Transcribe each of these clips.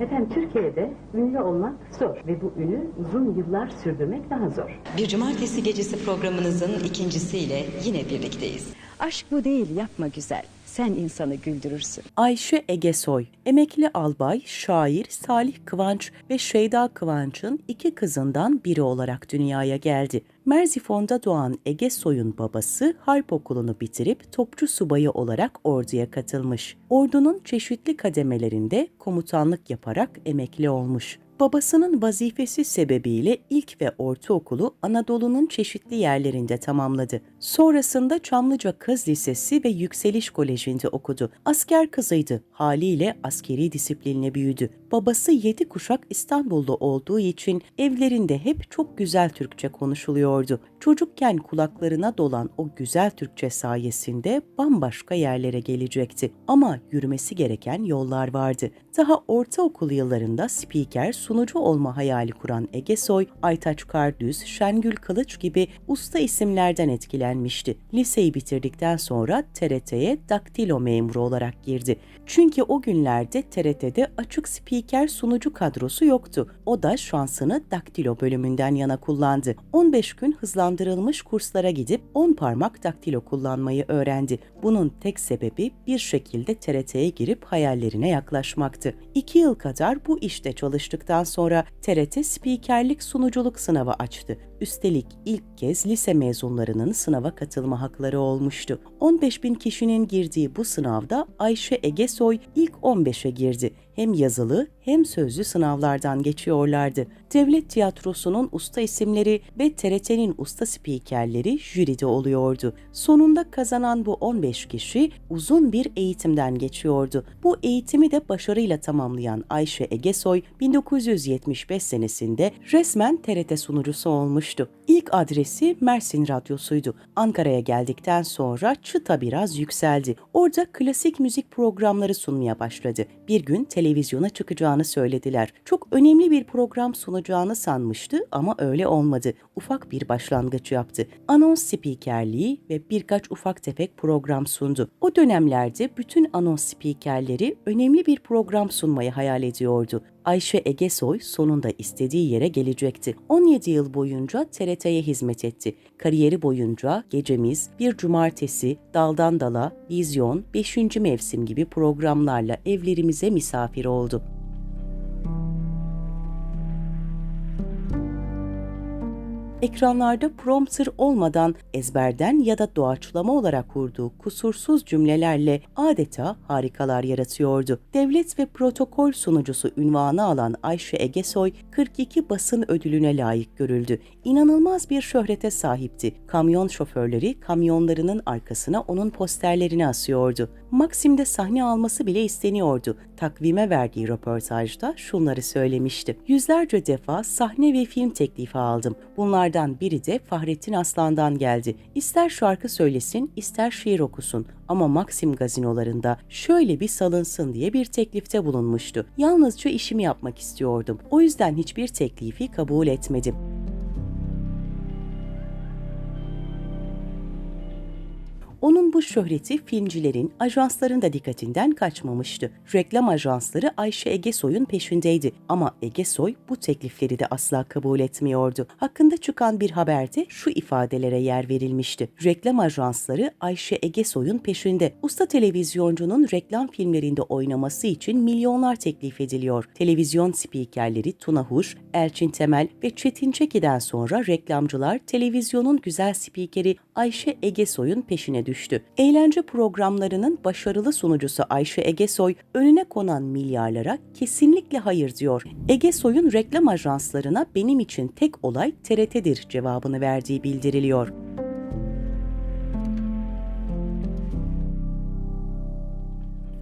Efendim Türkiye'de ünlü olmak zor ve bu ünü uzun yıllar sürdürmek daha zor. Bir cumartesi gecesi programınızın ikincisiyle yine birlikteyiz. Aşk bu değil yapma güzel. Sen insanı güldürürsün. Ayşe Egesoy, emekli albay, şair Salih Kıvanç ve Şeyda Kıvanç'ın iki kızından biri olarak dünyaya geldi. Merzifon'da doğan Egesoy'un babası harp okulunu bitirip topçu subayı olarak orduya katılmış. Ordunun çeşitli kademelerinde komutanlık yaparak emekli olmuş. Babasının vazifesi sebebiyle ilk ve ortaokulu Anadolu'nun çeşitli yerlerinde tamamladı. Sonrasında Çamlıca Kız Lisesi ve Yükseliş Koleji'nde okudu. Asker kızıydı. Haliyle askeri disiplinle büyüdü. Babası yedi kuşak İstanbul'da olduğu için evlerinde hep çok güzel Türkçe konuşuluyordu. Çocukken kulaklarına dolan o güzel Türkçe sayesinde bambaşka yerlere gelecekti. Ama yürümesi gereken yollar vardı. Daha ortaokul yıllarında spiker, sunucu olma hayali kuran Ege Soy, Aytaç Kardüz, Şengül Kılıç gibi usta isimlerden etkilenmişti. Liseyi bitirdikten sonra TRT'ye daktilo memuru olarak girdi. Çünkü o günlerde TRT'de açık spiker sunucu kadrosu yoktu. O da şansını daktilo bölümünden yana kullandı. 15 gün hızlandırılmış kurslara gidip 10 parmak daktilo kullanmayı öğrendi. Bunun tek sebebi bir şekilde TRT'ye girip hayallerine yaklaşmaktı. 2 yıl kadar bu işte çalıştıktan sonra TRT spikerlik sunuculuk sınavı açtı. Üstelik ilk kez lise mezunlarının sınava katılma hakları olmuştu. 15 bin kişinin girdiği bu sınavda Ayşe Egesoy ilk 15'e girdi. Hem yazılı hem sözlü sınavlardan geçiyorlardı. Devlet tiyatrosunun usta isimleri ve TRT'nin usta spikerleri jüride oluyordu. Sonunda kazanan bu 15 kişi uzun bir eğitimden geçiyordu. Bu eğitimi de başarıyla tamamlayan Ayşe Egesoy 1975 senesinde resmen TRT sunucusu olmuştu. İlk adresi Mersin Radyosu'ydu. Ankara'ya geldikten sonra çıta biraz yükseldi. Orada klasik müzik programları sunmaya başladı. Bir gün televizyona çıkacağını söylediler. Çok önemli bir program sunacağını sanmıştı ama öyle olmadı. Ufak bir başlangıç yaptı. Anons spikerliği ve birkaç ufak tefek program sundu. O dönemlerde bütün anons spikerleri önemli bir program sunmayı hayal ediyordu. Ayşe Egesoy sonunda istediği yere gelecekti. 17 yıl boyunca TRT'ye hizmet etti. Kariyeri boyunca Gecemiz, Bir Cumartesi, Daldan Dala, Vizyon, 5. Mevsim gibi programlarla evlerimize misafir oldu. Ekranlarda prompter olmadan ezberden ya da doğaçlama olarak kurduğu kusursuz cümlelerle adeta harikalar yaratıyordu. Devlet ve protokol sunucusu ünvanı alan Ayşe Egesoy 42 basın ödülüne layık görüldü. İnanılmaz bir şöhrete sahipti. Kamyon şoförleri kamyonlarının arkasına onun posterlerini asıyordu. Maksim'de sahne alması bile isteniyordu. Takvime verdiği röportajda şunları söylemişti. Yüzlerce defa sahne ve film teklifi aldım. Bunlardan biri de Fahrettin Aslan'dan geldi. İster şarkı söylesin, ister şiir okusun. Ama Maxim gazinolarında şöyle bir salınsın diye bir teklifte bulunmuştu. Yalnızca işimi yapmak istiyordum. O yüzden hiçbir teklifi kabul etmedim. Bu şöhreti filmcilerin, ajansların da dikkatinden kaçmamıştı. Reklam ajansları Ayşe Egesoy'un peşindeydi ama Egesoy bu teklifleri de asla kabul etmiyordu. Hakkında çıkan bir haberde şu ifadelere yer verilmişti. Reklam ajansları Ayşe Egesoy'un peşinde. Usta televizyoncunun reklam filmlerinde oynaması için milyonlar teklif ediliyor. Televizyon spikerleri Tuna Huş, Elçin Temel ve Çetin Çeki'den sonra reklamcılar televizyonun güzel spikeri Ayşe Egesoy'un peşine düştü. Eğlence programlarının başarılı sunucusu Ayşe Egesoy önüne konan milyarlara kesinlikle hayır diyor. Egesoy'un reklam ajanslarına benim için tek olay TRT'dir cevabını verdiği bildiriliyor.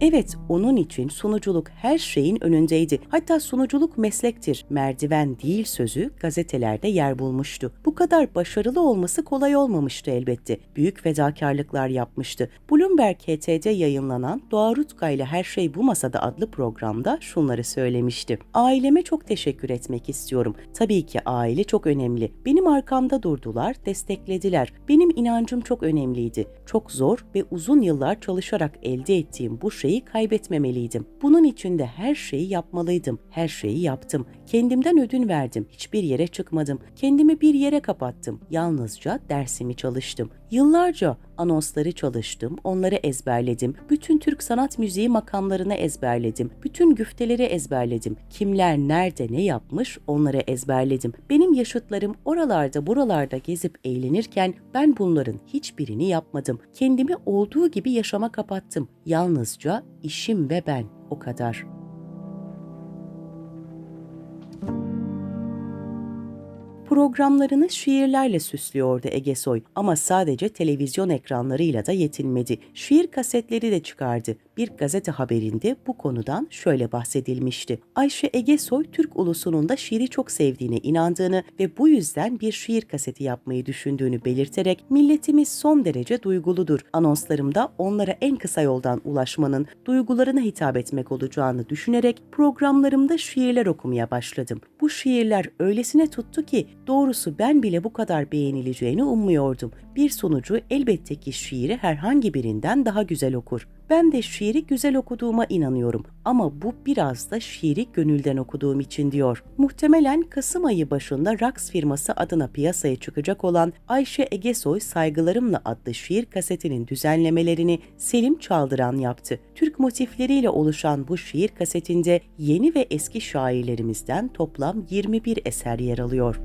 Evet, onun için sunuculuk her şeyin önündeydi. Hatta sunuculuk meslektir, merdiven değil sözü gazetelerde yer bulmuştu. Bu kadar başarılı olması kolay olmamıştı elbette. Büyük fedakarlıklar yapmıştı. Bloomberg HT'de yayınlanan Doğa Rutka ile Her Şey Bu Masada adlı programda şunları söylemişti. Aileme çok teşekkür etmek istiyorum. Tabii ki aile çok önemli. Benim arkamda durdular, desteklediler. Benim inancım çok önemliydi. Çok zor ve uzun yıllar çalışarak elde ettiğim bu şey şeyi kaybetmemeliydim. Bunun için de her şeyi yapmalıydım. Her şeyi yaptım. Kendimden ödün verdim. Hiçbir yere çıkmadım. Kendimi bir yere kapattım. Yalnızca dersimi çalıştım. Yıllarca anonsları çalıştım, onları ezberledim. Bütün Türk sanat müziği makamlarını ezberledim. Bütün güfteleri ezberledim. Kimler nerede ne yapmış onları ezberledim. Benim yaşıtlarım oralarda buralarda gezip eğlenirken ben bunların hiçbirini yapmadım. Kendimi olduğu gibi yaşama kapattım. Yalnızca işim ve ben o kadar.'' Programlarını şiirlerle süslüyordu Ege Soy ama sadece televizyon ekranlarıyla da yetinmedi. Şiir kasetleri de çıkardı. Bir gazete haberinde bu konudan şöyle bahsedilmişti. Ayşe Ege Soy Türk ulusunun da şiiri çok sevdiğine inandığını ve bu yüzden bir şiir kaseti yapmayı düşündüğünü belirterek milletimiz son derece duyguludur. Anonslarımda onlara en kısa yoldan ulaşmanın duygularına hitap etmek olacağını düşünerek programlarımda şiirler okumaya başladım. Bu şiirler öylesine tuttu ki Doğrusu ben bile bu kadar beğenileceğini ummuyordum. Bir sonucu elbette ki şiiri herhangi birinden daha güzel okur. Ben de şiiri güzel okuduğuma inanıyorum ama bu biraz da şiiri gönülden okuduğum için diyor. Muhtemelen Kasım ayı başında Rax firması adına piyasaya çıkacak olan Ayşe Egesoy Saygılarımla adlı şiir kasetinin düzenlemelerini Selim Çaldıran yaptı. Türk motifleriyle oluşan bu şiir kasetinde yeni ve eski şairlerimizden toplam 21 eser yer alıyor.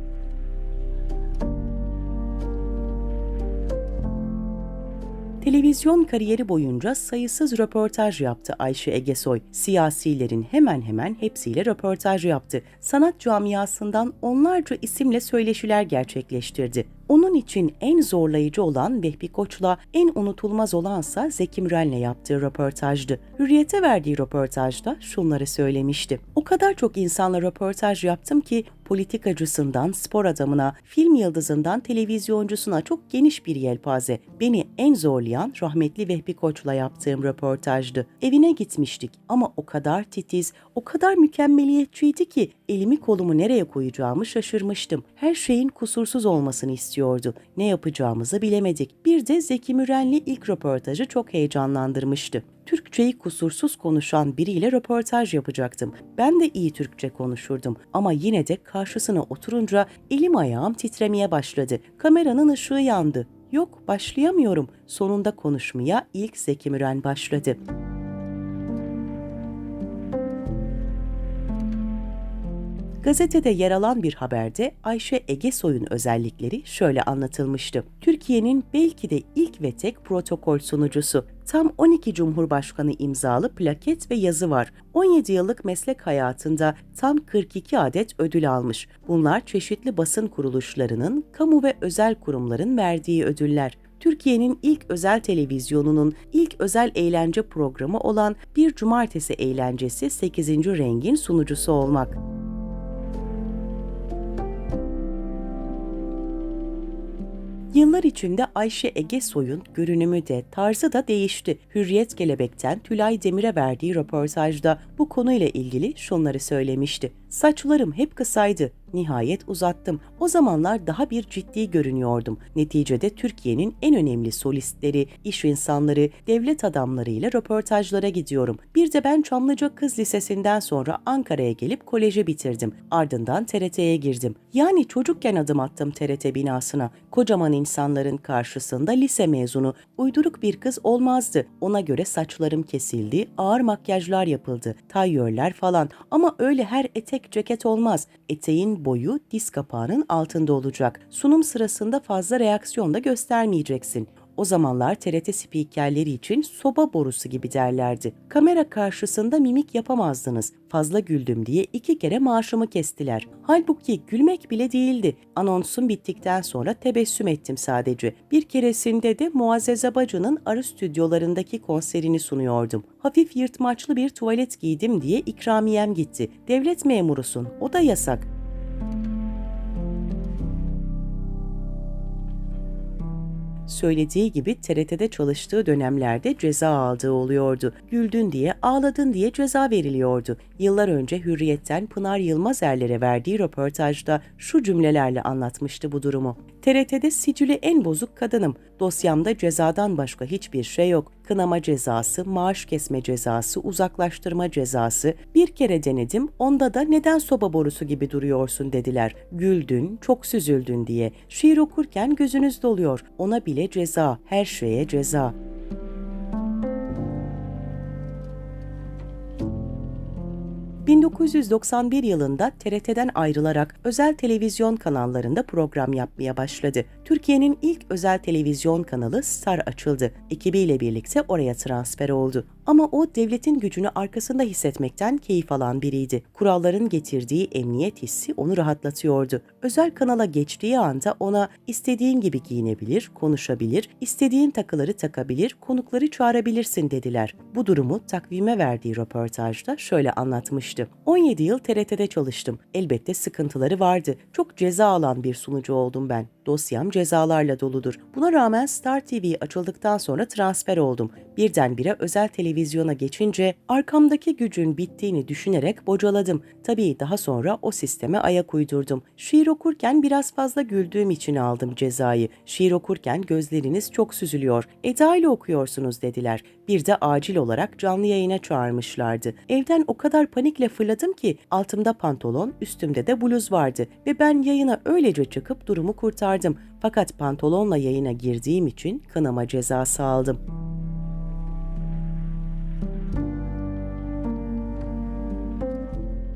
Televizyon kariyeri boyunca sayısız röportaj yaptı Ayşe Egesoy. Siyasilerin hemen hemen hepsiyle röportaj yaptı. Sanat camiasından onlarca isimle söyleşiler gerçekleştirdi. Onun için en zorlayıcı olan Vehbi Koç'la en unutulmaz olansa Zeki Müren'le yaptığı röportajdı. Hürriyete verdiği röportajda şunları söylemişti. O kadar çok insanla röportaj yaptım ki politikacısından spor adamına, film yıldızından televizyoncusuna çok geniş bir yelpaze. Beni en zorlayan rahmetli Vehbi Koç'la yaptığım röportajdı. Evine gitmiştik ama o kadar titiz, o kadar mükemmeliyetçiydi ki elimi kolumu nereye koyacağımı şaşırmıştım. Her şeyin kusursuz olmasını istiyordu. Ne yapacağımızı bilemedik. Bir de Zeki Müren'li ilk röportajı çok heyecanlandırmıştı. Türkçeyi kusursuz konuşan biriyle röportaj yapacaktım. Ben de iyi Türkçe konuşurdum ama yine de karşısına oturunca elim ayağım titremeye başladı. Kameranın ışığı yandı. Yok başlayamıyorum. Sonunda konuşmaya ilk Zeki Müren başladı. Gazetede yer alan bir haberde Ayşe Egesoy'un özellikleri şöyle anlatılmıştı. Türkiye'nin belki de ilk ve tek protokol sunucusu. Tam 12 Cumhurbaşkanı imzalı plaket ve yazı var. 17 yıllık meslek hayatında tam 42 adet ödül almış. Bunlar çeşitli basın kuruluşlarının, kamu ve özel kurumların verdiği ödüller. Türkiye'nin ilk özel televizyonunun ilk özel eğlence programı olan Bir Cumartesi Eğlencesi 8. Rengin sunucusu olmak. Yıllar içinde Ayşe Egesoy'un görünümü de tarzı da değişti. Hürriyet Gelebek'ten Tülay Demir'e verdiği röportajda bu konuyla ilgili şunları söylemişti. Saçlarım hep kısaydı. Nihayet uzattım. O zamanlar daha bir ciddi görünüyordum. Neticede Türkiye'nin en önemli solistleri, iş insanları, devlet adamlarıyla röportajlara gidiyorum. Bir de ben Çamlıca Kız Lisesi'nden sonra Ankara'ya gelip koleji bitirdim. Ardından TRT'ye girdim. Yani çocukken adım attım TRT binasına. Kocaman insanların karşısında lise mezunu, uyduruk bir kız olmazdı. Ona göre saçlarım kesildi, ağır makyajlar yapıldı, tayyörler falan. Ama öyle her etek ceket olmaz. Eteğin boyu diz kapağının altında olacak. Sunum sırasında fazla reaksiyon da göstermeyeceksin. O zamanlar TRT spikerleri için soba borusu gibi derlerdi. Kamera karşısında mimik yapamazdınız. Fazla güldüm diye iki kere maaşımı kestiler. Halbuki gülmek bile değildi. Anonsun bittikten sonra tebessüm ettim sadece. Bir keresinde de Muazzez Bacı'nın arı stüdyolarındaki konserini sunuyordum. Hafif yırtmaçlı bir tuvalet giydim diye ikramiyem gitti. Devlet memurusun, o da yasak. Söylediği gibi TRT'de çalıştığı dönemlerde ceza aldığı oluyordu. Güldün diye, ağladın diye ceza veriliyordu. Yıllar önce Hürriyet'ten Pınar Yılmazer'lere verdiği röportajda şu cümlelerle anlatmıştı bu durumu. TRT'de sicili en bozuk kadınım. Dosyamda cezadan başka hiçbir şey yok. Kınama cezası, maaş kesme cezası, uzaklaştırma cezası. Bir kere denedim, onda da neden soba borusu gibi duruyorsun dediler. Güldün, çok süzüldün diye. Şiir okurken gözünüz doluyor. Ona bile ceza, her şeye ceza. ...1991 yılında TRT'den ayrılarak özel televizyon kanallarında program yapmaya başladı. Türkiye'nin ilk özel televizyon kanalı Star açıldı. Ekibiyle birlikte oraya transfer oldu. Ama o devletin gücünü arkasında hissetmekten keyif alan biriydi. Kuralların getirdiği emniyet hissi onu rahatlatıyordu. Özel kanala geçtiği anda ona istediğin gibi giyinebilir, konuşabilir, istediğin takıları takabilir, konukları çağırabilirsin dediler. Bu durumu takvime verdiği röportajda şöyle anlatmıştı. 17 yıl TRT'de çalıştım. Elbette sıkıntıları vardı. Çok ceza alan bir sunucu oldum ben. Dosyam cezalarla doludur. Buna rağmen Star TV açıldıktan sonra transfer oldum. Birdenbire özel televizyona geçince arkamdaki gücün bittiğini düşünerek bocaladım. Tabii daha sonra o sisteme ayak uydurdum. Şiir okurken biraz fazla güldüğüm için aldım cezayı. Şiir okurken gözleriniz çok süzülüyor. Eda ile okuyorsunuz dediler. Bir de acil olarak canlı yayına çağırmışlardı. Evden o kadar panikle fırladım ki altımda pantolon, üstümde de bluz vardı ve ben yayına öylece çıkıp durumu kurtardım. Fakat pantolonla yayına girdiğim için kınama cezası aldım.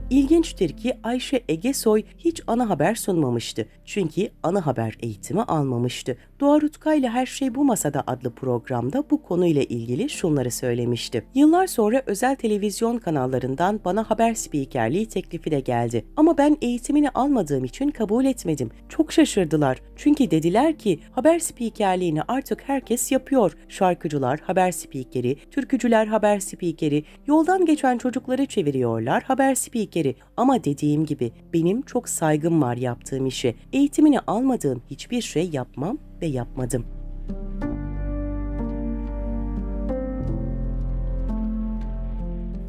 İlginçtir ki Ayşe Egesoy hiç ana haber sunmamıştı. Çünkü ana haber eğitimi almamıştı. Doğa Rutkay ile Her Şey Bu Masada adlı programda bu konuyla ilgili şunları söylemişti. Yıllar sonra özel televizyon kanallarından bana haber spikerliği teklifi de geldi. Ama ben eğitimini almadığım için kabul etmedim. Çok şaşırdılar. Çünkü dediler ki haber spikerliğini artık herkes yapıyor. Şarkıcılar haber spikeri, türkücüler haber spikeri, yoldan geçen çocukları çeviriyorlar haber spikeri. Ama dediğim gibi benim çok saygım var yaptığım işe. Eğitimini almadığım hiçbir şey yapmam ve yapmadım.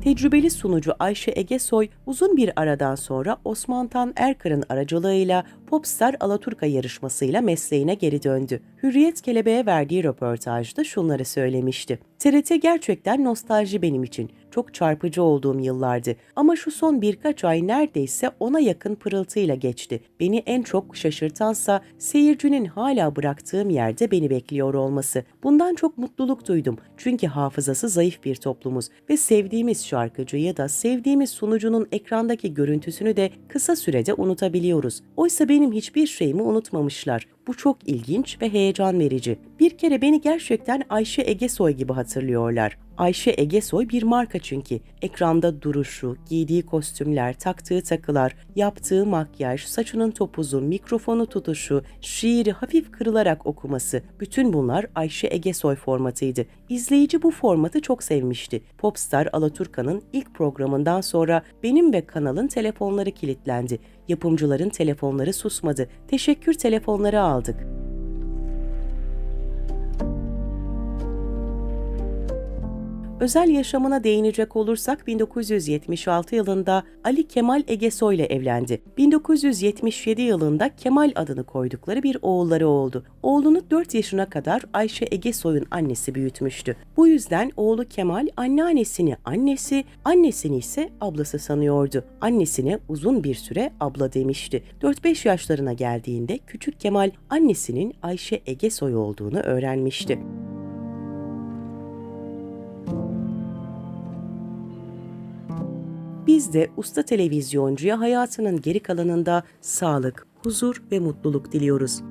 Tecrübeli sunucu Ayşe Egesoy uzun bir aradan sonra Osman Tan Erkar'ın aracılığıyla Popstar Alaturka yarışmasıyla mesleğine geri döndü. Hürriyet Kelebeğe verdiği röportajda şunları söylemişti. TRT gerçekten nostalji benim için. Çok çarpıcı olduğum yıllardı. Ama şu son birkaç ay neredeyse ona yakın pırıltıyla geçti. Beni en çok şaşırtansa seyircinin hala bıraktığım yerde beni bekliyor olması. Bundan çok mutluluk duydum. Çünkü hafızası zayıf bir toplumuz ve sevdiğimiz şarkıcıyı da sevdiğimiz sunucunun ekrandaki görüntüsünü de kısa sürede unutabiliyoruz. Oysa benim hiçbir şeyimi unutmamışlar. Bu çok ilginç ve heyecan verici. Bir kere beni gerçekten Ayşe Egesoy gibi hatırlıyorlar. Ayşe Egesoy bir marka çünkü. Ekranda duruşu, giydiği kostümler, taktığı takılar, yaptığı makyaj, saçının topuzu, mikrofonu tutuşu, şiiri hafif kırılarak okuması. Bütün bunlar Ayşe Egesoy formatıydı. İzleyici bu formatı çok sevmişti. Popstar Alaturka'nın ilk programından sonra benim ve kanalın telefonları kilitlendi. Yapımcıların telefonları susmadı. Teşekkür telefonları aldık. Özel yaşamına değinecek olursak 1976 yılında Ali Kemal Egesoy ile evlendi. 1977 yılında Kemal adını koydukları bir oğulları oldu. Oğlunu 4 yaşına kadar Ayşe Egesoy'un annesi büyütmüştü. Bu yüzden oğlu Kemal anneannesini annesi, annesini ise ablası sanıyordu. Annesine uzun bir süre abla demişti. 4-5 yaşlarına geldiğinde küçük Kemal annesinin Ayşe Egesoy olduğunu öğrenmişti. Biz de usta televizyoncuya hayatının geri kalanında sağlık, huzur ve mutluluk diliyoruz.